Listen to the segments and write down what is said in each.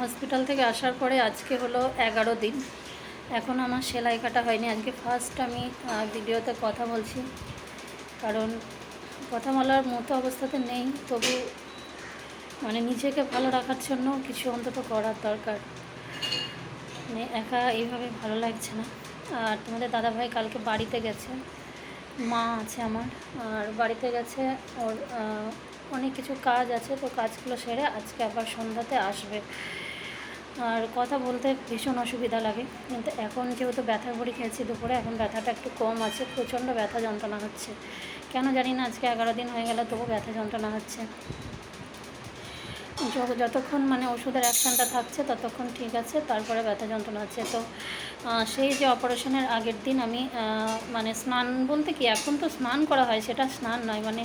Hospital থেকে আসার পরে আজকে হলো এগারো দিন। এখন আমার সেলাই কাটা হয়নি। আজকে ফার্স্ট আমি ভিডিওতে কথা বলছি। কারণ কথা বলার মতো অবস্থাতে নেই, তবু মানে নিজেকে ভালো রাখার জন্য কিছু অন্তত করার দরকার। মানে একা এইভাবে ভালো লাগছে না। আর তোমাদের দাদাভাই কালকে বাড়িতে গেছে। মা আছে আমার। আর বাড়িতে গেছে ওর অনেক কিছু কাজ আছে, তো কাজগুলো সেরে আজকে আবার সন্ধ্যাতে আসবে। আর কথা বলতে ভীষণ অসুবিধা লাগে। কিন্তু এখন যেহেতু ব্যথার বড়ি খেয়েছি দুপুরে, এখন ব্যথাটা একটু কম আছে, প্রচণ্ড ব্যথা যন্ত্রণা হচ্ছে। কেন জানি না, আজকে এগারো দিন হয়ে গেলে, তবু ব্যথা যন্ত্রণা হচ্ছে। যতক্ষণ মানে ওষুধের অ্যাকশানটা থাকছে ততক্ষণ ঠিক আছে, তারপরে ব্যথা যন্ত্রণা হচ্ছে। তো সেই যে অপারেশনের আগের দিন আমি মানে স্নান বলতে কি, এখন তো স্নান করা হয়, সেটা স্নান নয় মানে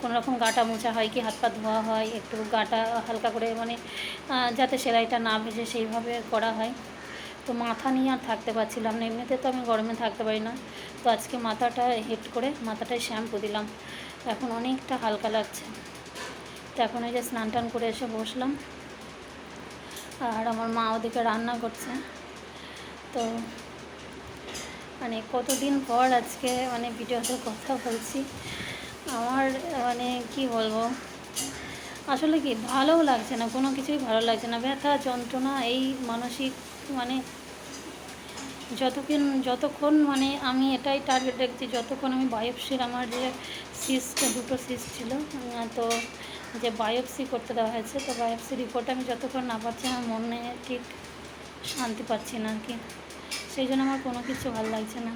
কোনো রকম গাটা মোছা হয় কি হাত পা ধোয়া হয়, একটু গাটা হালকা করে মানে যাতে সেলাইটা না ভেজে সেইভাবে করা হয়। তো মাথা নিয়ে আর থাকতে পারছিলাম না, এমনিতে তো আমি গরমে থাকতে পারি না। তো আজকে মাথাটা হেড করে মাথাটায় শ্যাম্পু দিলাম, এখন অনেকটা হালকা লাগছে। তো এখন এই যে স্নান টান করে এসে বসলাম। আর আমার মা ওদিকে রান্না করছে। তো মানে কতদিন পর আজকে মানে ভিডিওতে কথা বলছি। আমার মানে কি বলব? আসলে কি ভালোও লাগছে না, কোনো কিছুই ভালো লাগছে না। ব্যথা, যন্ত্রণা, এই মানসিক মানে যতক্ষণ যতক্ষণ মানে আমি এটাই টার্গেট রাখছি যতক্ষণ আমি বায়োপসির আমার যে সিস্ট দুটো সিস্ট ছিল তো যে বায়োপসি করতে দেওয়া হয়েছে, তো বায়োপসি রিপোর্ট আমি যতক্ষণ না পাচ্ছি আমার মনে ঠিক শান্তি পাচ্ছি না আর কি। সেই জন্য আমার কোনো কিছু ভালো লাগছে না।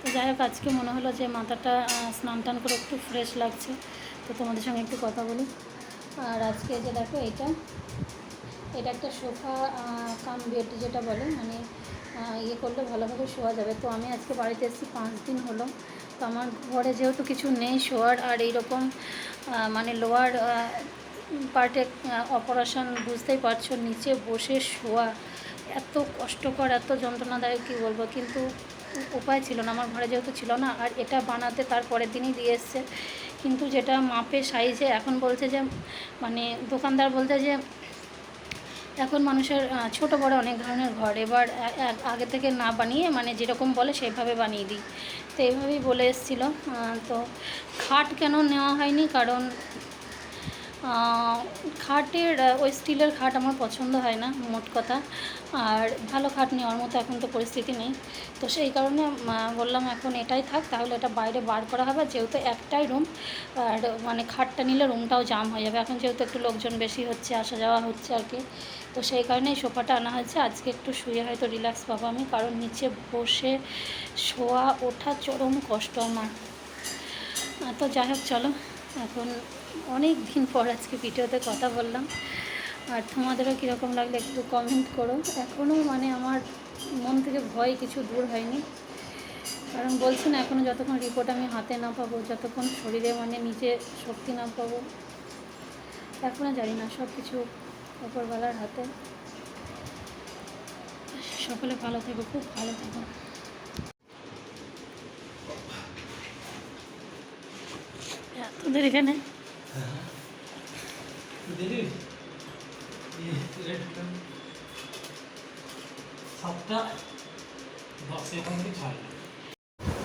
তো যাই হোক, আজকে মনে হলো যে মাথাটা স্নান টান করে একটু ফ্রেশ লাগছে। তো তোমাদের সঙ্গে একটু কথা বলি। আর আজকে যে দেখো এটা এটা একটা সোফা কাম বেড যেটা বলে মানে ইয়ে করলে ভালোভাবে শোয়া যাবে। তো আমি আজকে বাড়িতে এসেছি পাঁচ দিন হলো। তো আমার ঘরে যেহেতু কিছু নেই শোয়ার, আর এইরকম মানে লোয়ার পার্টে অপারেশন বুঝতেই পারছ, নিচে বসে শোয়া, এত কষ্টকর, এত যন্ত্রণাদায়ক, কী বলব? কিন্তু উপায় ছিল না, আমার ঘরে যেহেতু ছিল না, আর এটা বানাতে তার পরের দিনই দিয়ে এসছে। কিন্তু যেটা মাপে সাইজে এখন বলছে যে মানে দোকানদার বলছে যে এখন মানুষের ছোট বড় অনেক ধরনের ঘর। এবার আগে থেকে না বানিয়ে মানে যেরকম বলে সেভাবে বানিয়ে দিই। তো এইভাবেই বলে এসেছিল। তো খাট কেন নেওয়া হয়নি? কারণ খাটের ওই স্টিলের খাট আমার পছন্দ হয় না, মোট কথা। আর ভালো খাট নেওয়ার মতো এখন তো পরিস্থিতি নেই। তো সেই কারণে বললাম এখন এটাই থাক, তাহলে এটা বাইরে বার করা হবে। যেহেতু একটাই রুম, আর মানে খাটটা নিলে রুমটাও জাম হয়ে যাবে। এখন যেহেতু একটু লোকজন বেশি হচ্ছে, আসা যাওয়া হচ্ছে আর কি। তো সেই কারণে এই সোফাটা আনা হয়েছে। আজকে একটু শুয়ে হয়তো রিল্যাক্স পাবো আমি, কারণ নিচে বসে শোয়া ওঠা চরম কষ্ট আমার। তো যাই হোক, চলো। এখন অনেক দিন পর আজকে ভিডিওতে কথা বললাম। আর তোমাদেরও কীরকম লাগলে একটু কমেন্ট করো। এখনও মানে আমার মন থেকে ভয় কিছু দূর হয়নি। কারণ বলছি না এখনও যতক্ষণ রিপোর্ট আমি হাতে না পাবো, যতক্ষণ শরীরে মানে নিজে শক্তি না পাবো এখনও জানি না সব কিছু ওপরবেলার হাতে। সকলে ভালো থেকো, খুব ভালো থেকো। তোদের এখানে?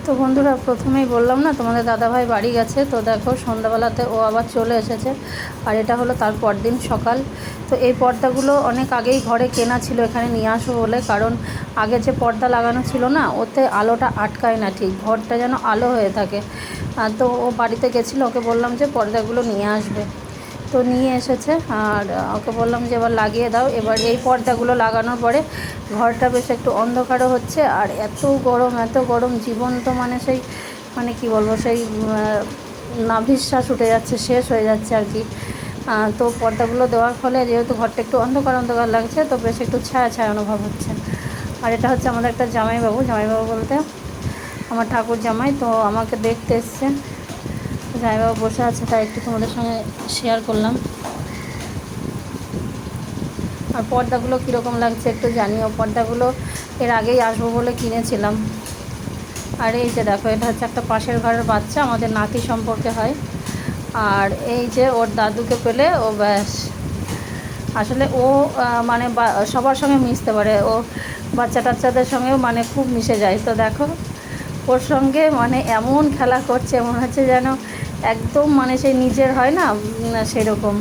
তো বন্ধুরা প্রথমেই বললাম না তোমাদের দাদাভাই বাড়ি গেছে তো দেখো সন্ধ্যাবেলাতে ও আবার চলে এসেছে। আর এটা হলো তার পরদিন সকাল। তো এই পর্দাগুলো অনেক আগেই ঘরে কেনা ছিল, এখানে নিয়ে আসব বলে। কারণ আগে যে পর্দা লাগানো ছিল না, ওতে আলোটা আটকায় না ঠিক, ঘরটা যেন আলো হয়ে থাকে। তো ও বাড়িতে গেছিল, ওকে বললাম যে পর্দাগুলো নিয়ে আসবে। তো নিয়ে এসেছে, আর ওকে বললাম যে এবার লাগিয়ে দাও। এবার এই পর্দাগুলো লাগানোর পরে ঘরটা বেশ একটু অন্ধকারও হচ্ছে, আর এত গরম এত গরম, জীবন্ত মানে সেই মানে কি বলব, সেই নাভিশ্বাস উঠে যাচ্ছে, শেষ হয়ে যাচ্ছে আর কি। তো পর্দাগুলো দেওয়ার ফলে যেহেতু ঘরটা একটু অন্ধকার অন্ধকার লাগছে, তো বেশ একটু ছায়া ছায়া অনুভব হচ্ছে। আর এটা হচ্ছে আমাদের একটা জামাইবাবু। জামাইবাবু বলতে আমার ঠাকুর জামাই, তো আমাকে দেখতে এসছে। জামাইবাবু বসে আছে, তাই একটু তোমাদের সঙ্গে শেয়ার করলাম। আর পর্দাগুলো কীরকম লাগছে একটু জানিও। পর্দাগুলো এর আগেই আসব বলে কিনেছিলাম। আর এই যে দেখো, এটা হচ্ছে একটা পাশের ঘরের বাচ্চা। আমাদের নাতি সম্পর্কে হয়। আর এই যে ওর দাদুকে পেলে ও ব্যাস। আসলে ও মানে সবার সঙ্গে মিশতে পারে। ও বাচ্চা টাচ্চাদের সঙ্গেও মানে খুব মিশে যায়। তো দেখো, ওর সঙ্গে মানে এমন খেলা করছে, মনে হচ্ছে যেন একদম মানে সেই নিজের হয় না সেরকম।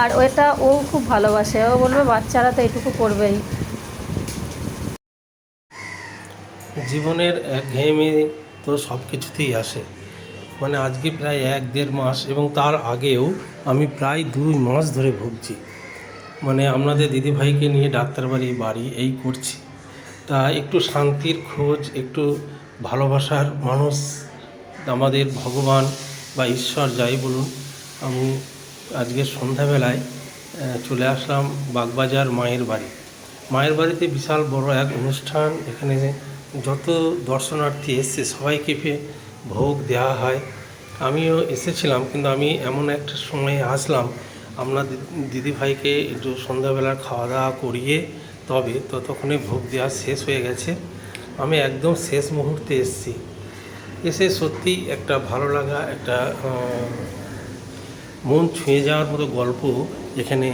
আর ওটা ও খুব ভালোবাসে। ও বলবে, বাচ্চারা তো এটুকু করবেই। জীবনের একঘেয়েমি তো সব কিছুতেই আসে। মানে আজকে প্রায় এক দেড় মাস এবং তার আগেও আমি প্রায় দুই মাস ধরে ভুগছি। মানে আপনাদের দিদিভাইকে নিয়ে ডাক্তার বাড়ি এই করছি। তা একটু শান্তির খোঁজ, একটু ভালোবাসার মানুষ, আমাদের ভগবান বা ঈশ্বর যাই বলুন, আমি আজকে সন্ধ্যাবেলায় চলে আসলাম বাগবাজার মায়ের বাড়ি। মায়ের বাড়িতে বিশাল বড় এক অনুষ্ঠান, এখানে যত দর্শনার্থী এসছে, সবাইকে ফে- ভোগ দেওয়া হয়। আমিও এসেছিলাম, কিন্তু আমি এমন একটা সময়ে আসলাম আপনার দিদিভাইকে একটু সন্ধ্যাবেলার খাওয়া দাওয়া করিয়ে, তবে ততক্ষণে ভোগ দেওয়া শেষ হয়ে গেছে। আমি একদম শেষ মুহূর্তে এসেছি। এসে সত্যি একটা ভালো লাগা, একটা মন ছুঁয়ে যাওয়ার মতো গল্প এখানে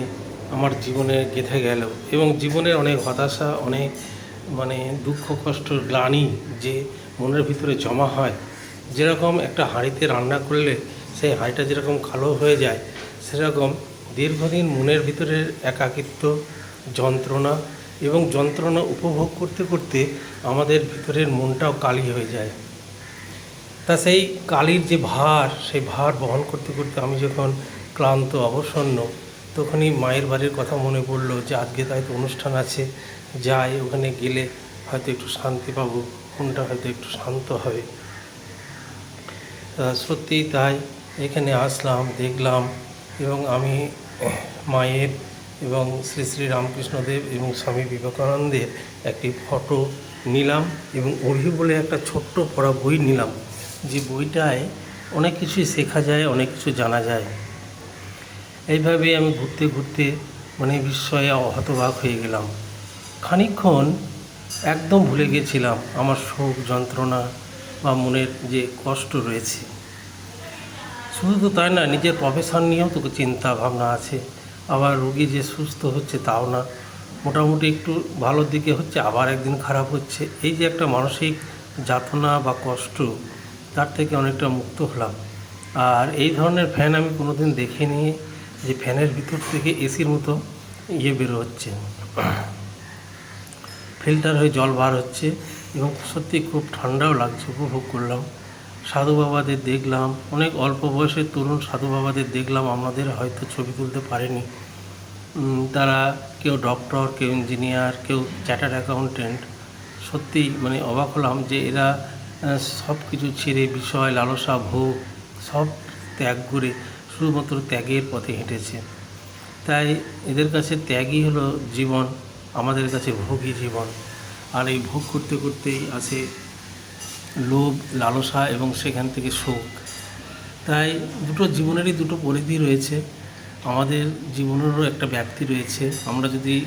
আমার জীবনে গেঁথে গেল। এবং জীবনের অনেক হতাশা, অনেক মানে দুঃখ, কষ্ট, গ্লানি যে মনের ভিতরে জমা হয় যেরকম একটা হাঁড়িতে রান্না করলে সেই হাঁড়িটা যেরকম কালো হয়ে যায়, সেরকম দীর্ঘদিন মনের ভিতরের একাকিত্ব, যন্ত্রণা এবং যন্ত্রণা উপভোগ করতে করতে আমাদের ভিতরের মনটাও কালি হয়ে যায়। তা সেই কালির যে ভার, সেই ভার বহন করতে করতে আমি যখন ক্লান্ত, অবসন্ন, তখনই মায়ের বাড়ির কথা মনে পড়ল যে আজকে তাই তো অনুষ্ঠান আছে, যাই, ওখানে গেলে হয়তো একটু শান্তি পাবো, মনটা হয়তো একটু শান্ত হবে। তা সত্যিই তাই। এখানে আসলাম, দেখলাম এবং আমি মায়ের এবং শ্রী শ্রী রামকৃষ্ণদেব এবং স্বামী বিবেকানন্দের একটি ফটো নিলাম এবং অভি বলে একটা ছোট্ট পড়া বই নিলাম, যে বইটায় অনেক কিছুই শেখা যায়, অনেক কিছু জানা যায়। এইভাবে আমি ঘুরতে ঘুরতে মানে বিস্ময়ে হতবাক হয়ে গেলাম। খানিকক্ষণ একদম ভুলে গেছিলাম আমার শোক যন্ত্রণা বা মনের যে কষ্ট রয়েছে। শুধু তো তাই না, নিজের প্রফেশন নিয়েও তো চিন্তা ভাবনা আছে। আবার রুগী যে সুস্থ হচ্ছে তাও না। মোটামুটি একটু ভালোর দিকে হচ্ছে, আবার একদিন খারাপ হচ্ছে। এই যে একটা মানসিক যাতনা বা কষ্ট, তার থেকে অনেকটা মুক্ত হলাম। আর এই ধরনের ফ্যান আমি কোনোদিন দেখিনি যে ফ্যানের ভিতর থেকে এসির মতো ইয়ে বেরো হচ্ছে। ফিল্টার হয়ে জল বার হচ্ছে এবং সত্যি খুব ঠান্ডাও লাগছে, উপভোগ করলাম। সাধু বাবাদের দেখলাম, অনেক অল্প বয়সের তরুণ সাধু বাবাদের দেখলাম, আমাদের হয়তো ছবি তুলতে পারেনি। তারা কেউ ডক্টর, কেউ ইঞ্জিনিয়ার, কেউ চার্টার্ড অ্যাকাউন্টেন্ট সত্যি মানে অবাক হলাম যে এরা সব কিছু ছেড়ে, বিষয়, লালসা, ভোগ, সব ত্যাগ করে শুধুমাত্র ত্যাগের পথে হেঁটেছে। তাই এদের কাছে ত্যাগই হলো জীবন, আমাদের কাছে ভোগই জীবন। আর এই ভোগ করতে করতেই আসে লোভ, লালসা এবং সেখান থেকে শোক। তাই দুটো জীবনেরই দুটো পরিধি রয়েছে। আমাদের জীবনেরও একটা ব্যাপ্তি রয়েছে। আমরা যদি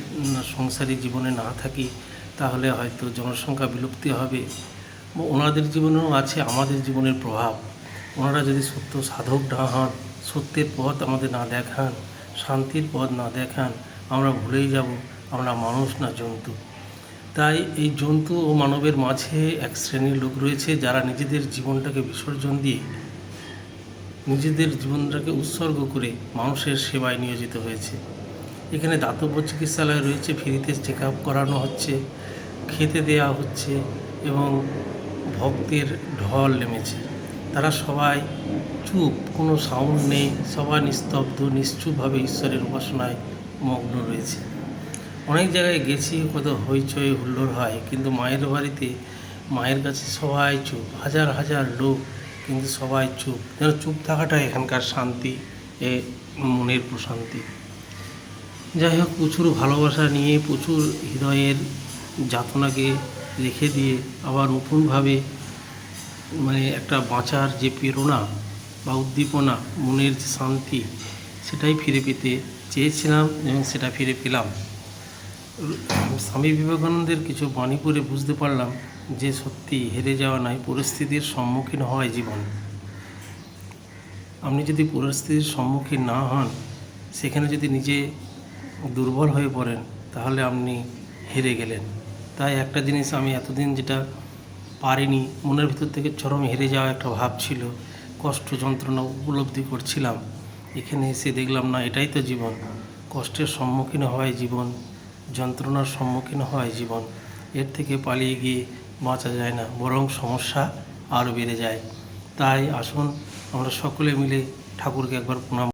সংসারী জীবনে না থাকি, তাহলে হয়তো জনসংখ্যা বিলুপ্তি হবে। ওনাদের জীবনেও আছে, আমাদের জীবনের প্রভাব। ওনারা যদি সত্য সাধক না হন, সত্যের পথ আমাদের না দেখান, শান্তির পথ না দেখান, আমরা ভুলেই যাব। আমরা মানুষ না জন্তু। তাই এই জন্তু ও মানবের মাঝে এক শ্রেণির লোক রয়েছে যারা নিজেদের জীবনটাকে বিসর্জন দিয়ে নিজেদের জীবনটাকে উৎসর্গ করে মানুষের সেবায় নিয়োজিত হয়েছে। এখানে দাতব্য চিকিৎসালয় রয়েছে, ফ্রিতে চেক আপ করানো হচ্ছে, খেতে দেওয়া হচ্ছে এবং ভক্তের ঢল নেমেছে। তারা সবাই চুপ, কোনো সাউন্ড নেই, সবাই নিস্তব্ধ, নিশ্চুপভাবে ঈশ্বরের উপাসনায় মগ্ন রয়েছে। অনেক জায়গায় গেছি কত হইচই হুল্লোড় হয়, কিন্তু মায়ের বাড়িতে মায়ের কাছে সবাই চুপ, হাজার হাজার লোক, কিন্তু সবাই চুপ। যেন চুপ থাকাটা এখানকার শান্তি, এ মনের প্রশান্তি। যাই হোক, প্রচুর ভালোবাসা নিয়ে, প্রচুর হৃদয়ের যাতনাকে রেখে দিয়ে আবার নতুনভাবে মানে একটা বাঁচার যে প্রেরণা বা উদ্দীপনা, মনের যে শান্তি, সেটাই ফিরে পেতে চেয়েছিলাম এবং সেটা ফিরে পেলাম। স্বামী বিবেকানন্দের কিছু বাণী পড়ে বুঝতে পারলাম যে সত্যি হেরে যাওয়া নয়, পরিস্থিতির সম্মুখীন হওয়াই জীবন। আপনি যদি পরিস্থিতির সম্মুখীন না হন, সেখানে যদি নিজে দুর্বল হয়ে পড়েন, তাহলে আপনি হেরে গেলেন। তাই একটা জিনিস আমি এতদিন যেটা পারিনি, মনের ভিতর থেকে চরম হেরে যাওয়া একটা ভাব ছিল, কষ্ট যন্ত্রণা উপলব্ধি করছিলাম। এখানে এসে দেখলাম, না, এটাই তো জীবন। কষ্টের সম্মুখীন হয় জীবন। যন্ত্রণার সম্মুখীন হয় জীবন। এর থেকে পালিয়ে গিয়ে বাঁচা যায় না, বরং সমস্যা আরও বেড়ে যায়। তাই আসুন, আমরা সকলে মিলে ঠাকুরকে একবার প্রণাম